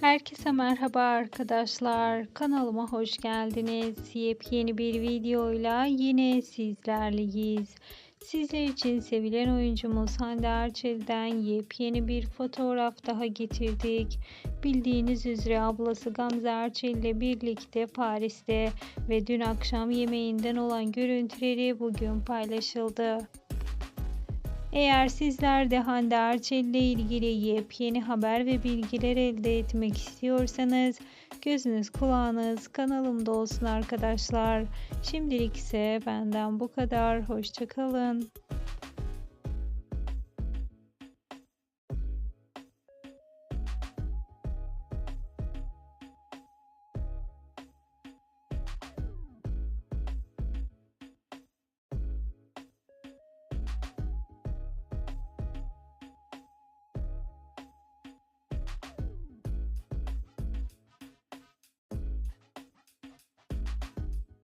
Herkese merhaba arkadaşlar. Kanalıma hoş geldiniz. Yepyeni bir videoyla yine sizlerleyiz. Sizler için sevilen oyuncumuz Hande Erçel'den yepyeni bir fotoğraf daha getirdik. Bildiğiniz üzere ablası Gamze Erçel ile birlikte Paris'te ve dün akşam yemeğinden olan görüntüleri bugün paylaşıldı. Eğer sizler de Hande Erçel ile ilgili yepyeni haber ve bilgiler elde etmek istiyorsanız gözünüz kulağınız kanalımda olsun arkadaşlar. Şimdilik ise benden bu kadar. Hoşçakalın.